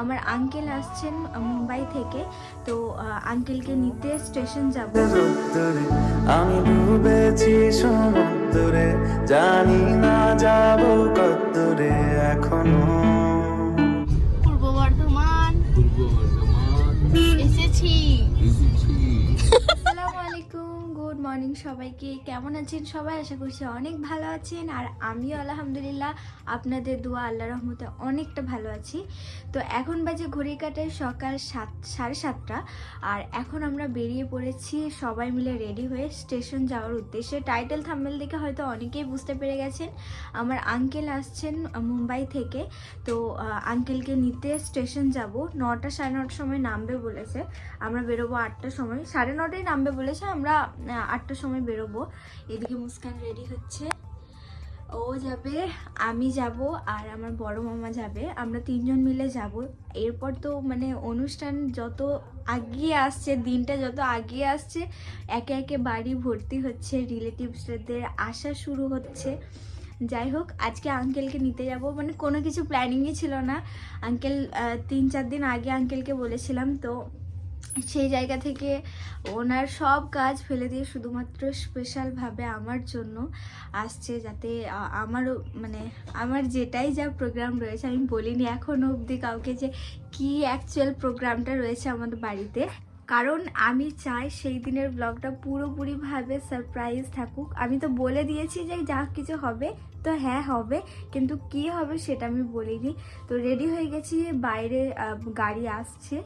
আমার আঙ্কেল আসছেন মুম্বাই থেকে। তো আঙ্কেলকে নিতে স্টেশন যাব। আমি ডুবেছি সমুদ্রে জানি না যাব কদ্দূরে এখনও। মর্নিং সবাইকে। কেমন আছেন সবাই? আশা করছি অনেক ভালো আছেন। আর আমিও আলহামদুলিল্লাহ আপনাদের দোয়া আল্লাহ রহমতে অনেকটা ভালো আছি। তো এখন বাজে ঘড়ি কাটায় সকাল সাত সাড়ে সাতটা। আর এখন আমরা বেরিয়ে পড়েছি সবাই মিলে রেডি হয়ে স্টেশন যাওয়ার উদ্দেশ্যে। টাইটেল থাম্বেল দেখে হয়তো অনেকেই বুঝতে পেরে গেছেন। আমার আঙ্কেল আসছেন মুম্বাই থেকে। তো আঙ্কেলকে নিতে স্টেশন যাব। নটা সাড়ে নটার সময় নামবে বলেছে। আমরা বেরোবো আটটার সময়। সাড়ে নটায় নামবে বলেছে। আমরা আহ, আটটার সময় বেরোবো। এদিকে মুস্কান রেডি হচ্ছে। ও যাবে, আমি যাব আর আমার বড় মামা যাবে। আমরা তিনজন মিলে যাব। এরপর তো মানে অনুষ্ঠান যত আগিয়ে আসছে, দিনটা যত আগিয়ে আসছে, একে একে বাড়ি ভর্তি হচ্ছে রিলেটিভসদের আসা শুরু হচ্ছে। যাই হোক, আজকে আঙ্কেলকে নিতে যাব। মানে কোনো কিছু প্ল্যানিংই ছিল না। আঙ্কেল তিন চার দিন আগে আঙ্কেলকে বলেছিলাম, তো সেই জায়গা থেকে ওনার সব কাজ ফেলে দিয়ে শুধুমাত্র স্পেশালভাবে আমার জন্য আসছে যাতে আমারও মানে আমার যেটাই যা প্রোগ্রাম রয়েছে, আমি বলিনি এখনও অবধি কাউকে যে কি অ্যাকচুয়াল প্রোগ্রামটা রয়েছে আমাদের বাড়িতে। কারণ আমি চাই সেই দিনের ব্লগটা পুরোপুরিভাবে সারপ্রাইজ থাকুক। আমি তো বলে দিয়েছি যে যা কিছু হবে, তো হ্যাঁ হবে, কিন্তু কি হবে সেটা আমি বলিনি। তো রেডি হয়ে গেছি, বাইরে গাড়ি আসছে।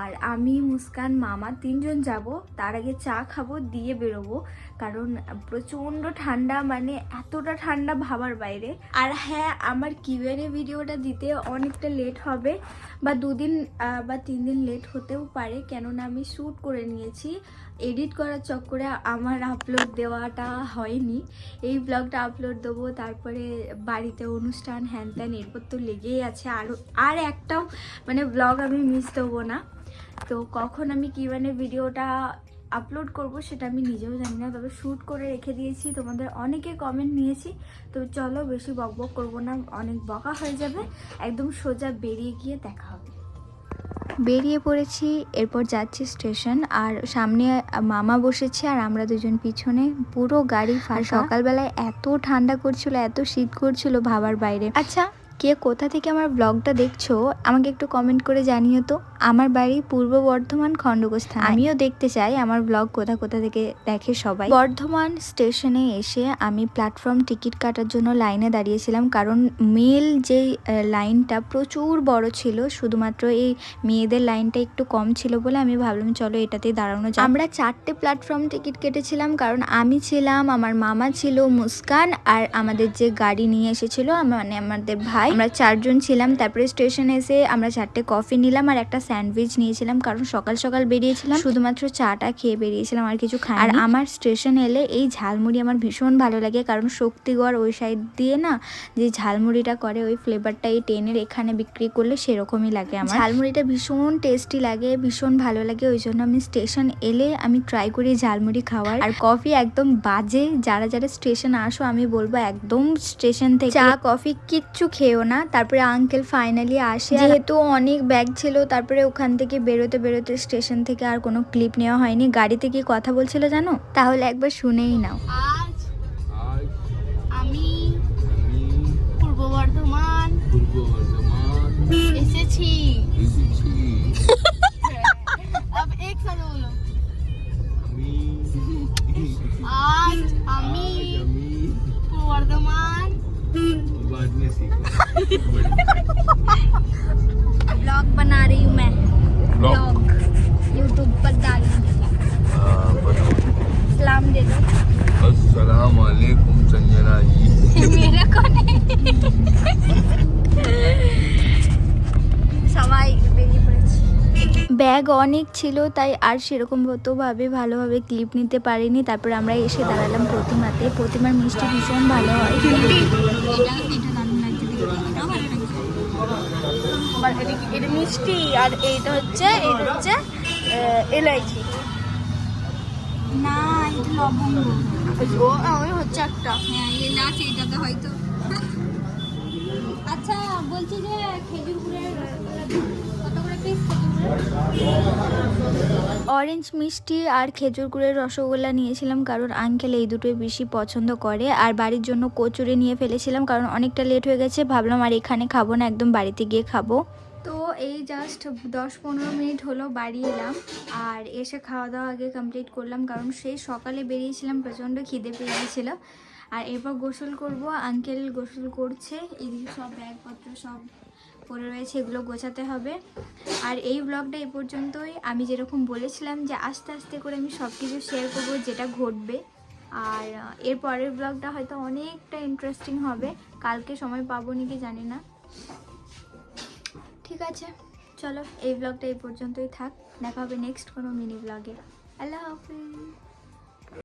আর আমি, মুস্কান, মামা তিনজন যাব। তার আগে চা খাব, দিয়ে বেরোবো। কারণ প্রচণ্ড ঠান্ডা মানে এতটা ঠান্ডা ভাবার বাইরে। আর হ্যাঁ আমার কিউএনএ ভিডিওটা দিতে অনেকটা লেট হবে, বা দুদিন বা তিন দিন লেট হতেও পারে। কেননা আমি শ্যুট করে নিয়েছি এডিট করার চক্করে আমার আপলোড দেওয়াটা হয়নি। এই ব্লগটা আপলোড দেবো, তারপরে বাড়িতে অনুষ্ঠান, হ্যান ত্যান, এরপর তো লেগেই আছে। আরও আর একটাও মানে ব্লগ আমি মিস দেবো না। তো কখন আমি কি মানে ভিডিওটা আপলোড করব সেটা আমি নিজেও জানি না তবে শ্যুট করে রেখে দিয়েছি। তোমাদের অনেকে কমেন্ট নিয়েছি। তো চলো বেশি বক বক করব না অনেক বকা হয়ে যাবে। একদম সোজা বেরিয়ে গিয়ে দেখা হবে। বেরিয়ে পড়েছি এরপর যাচ্ছি স্টেশন আর সামনে মামা বসেছে আর আমরা দুজন পিছনে। পুরো গাড়ি আর সকালবেলায় এত ঠান্ডা করছিল এত শীত করছিল ভাবার বাইরে। আচ্ছা কে কোথা থেকে আমার ব্লগটা দেখছ আমাকে একটু কমেন্ট করে জানিও তো। আমার বাড়ি পূর্ব বর্ধমান খণ্ডকোস্থান আমিও দেখতে চাই আমার ব্লগ কোথা কোথা থেকে দেখে সবাই। বর্ধমান স্টেশনে এসে আমি প্ল্যাটফর্ম টিকিট কাটার জন্য লাইনে দাঁড়িয়েছিলাম কারণ মেল আহ, লাইনটা প্রচুর বড় ছিল শুধুমাত্র এই মেয়েদের লাইনটা একটু কম ছিল বলে আমি ভাবলাম চলো এটাতেই দাঁড়ানো যায় আমরা চারটে প্ল্যাটফর্ম টিকিট কেটেছিলাম কারণ আমি ছিলাম আমার মামা ছিল মুস্কান আর আমাদের যে গাড়ি নিয়ে এসেছিল মানে আমাদের ভাই আমরা চারজন ছিলাম তারপরে স্টেশনে এসে আমরা চারটে কফি নিলাম আর একটা স্যান্ডউইচ নিয়েছিলাম কারণ সকাল সকাল বেরিয়েছিলাম। শুধুমাত্র চাটা খেয়ে বেরিয়েছিলাম আর কিছু খাই আর আমার স্টেশন এলে এই ঝালমুড়ি আমার ভীষণ ভালো লাগে কারণ শক্তিগড় ওই সাইড দিয়ে না যে ঝালমুড়িটা করে ওই ফ্লেভারটা এই টেনের এখানে বিক্রি করলে সেরকমই লাগে আমার। ঝালমুড়িটা ভীষণ টেস্টি লাগে ভীষণ ভালো লাগে ওই জন্য আমি স্টেশন এলে আমি ট্রাই করি ঝালমুড়ি খাওয়ার। আর কফি একদম বাজে যারা যারা স্টেশন আসো আমি বলব একদম স্টেশন থেকে চা কফি কিচ্ছু খেও না তারপরে আঙ্কেল ফাইনালি আসে। যেহেতু অনেক ব্যাগ ছিল তারপরে ওখান থেকে বেরোতে বেরোতে স্টেশন থেকে আর কোনো ক্লিপ নেওয়া হয়নি। গাড়িতে কি কথা বলছিল জানো? তাহলে একবার শুনেই নাও। আজ আজ আমি পূর্ব বর্ধমান পূর্ব বর্ধমান এসেছি। এসেছি। ব্যাগ অনেক ছিল তাই আর সেরকম ভাবে ভালোভাবে ক্লিপ নিতে পারিনি। তারপর আমরা এসে দাঁড়ালাম প্রতিমাতে। প্রতিমার মিষ্টি ভীষণ ভালো হয়। এটা মিষ্টি আর এইটা হচ্ছে এইটা হচ্ছে এলাইচি না এটা লবঙ্গ। ও ওই হচ্ছে একটা। হ্যাঁ এলাচ এটাতে হয়তো। আচ্ছা বলছি যে খেজুর গুড়ের অরেঞ্জ মিষ্টি আর খেজুর গুড়ের রসগোল্লা নিয়েছিলাম কারণ আঙ্কেল এই দুটোই বেশি পছন্দ করে। আর বাড়ির জন্য কচুরি নিয়ে ফেলেছিলাম কারণ অনেকটা লেট হয়ে গেছে। ভাবলাম আর এখানে খাব না, একদম বাড়িতে গিয়ে খাব। তো এই জাস্ট দশ পনেরো মিনিট হলো বাড়ি এলাম আর এসে খাওয়া দাওয়া আগে কমপ্লিট করলাম কারণ সেই সকালে বেরিয়েছিলাম, প্রচণ্ড খিদে পেয়ে গিয়েছিল। আর এরপর গোসল করব আঙ্কেল গোসল করছে এদিকে সব ব্যাগপত্র সব পড়ে রয়েছে, এগুলো গোছাতে হবে। আর এই ব্লগটা এ পর্যন্তই। আমি যেরকম বলেছিলাম যে আস্তে আস্তে করে আমি সব কিছু শেয়ার করব, যেটা ঘটবে। আর এর পরের ব্লগটা হয়তো অনেকটা ইন্টারেস্টিং হবে। কালকে সময় পাবো নাকি জানি না। ঠিক আছে, চলো এই ব্লগটা এই পর্যন্তই থাক। দেখা হবে নেক্সট কোনো মিনি ব্লগে আল্লাহ হাফিজ।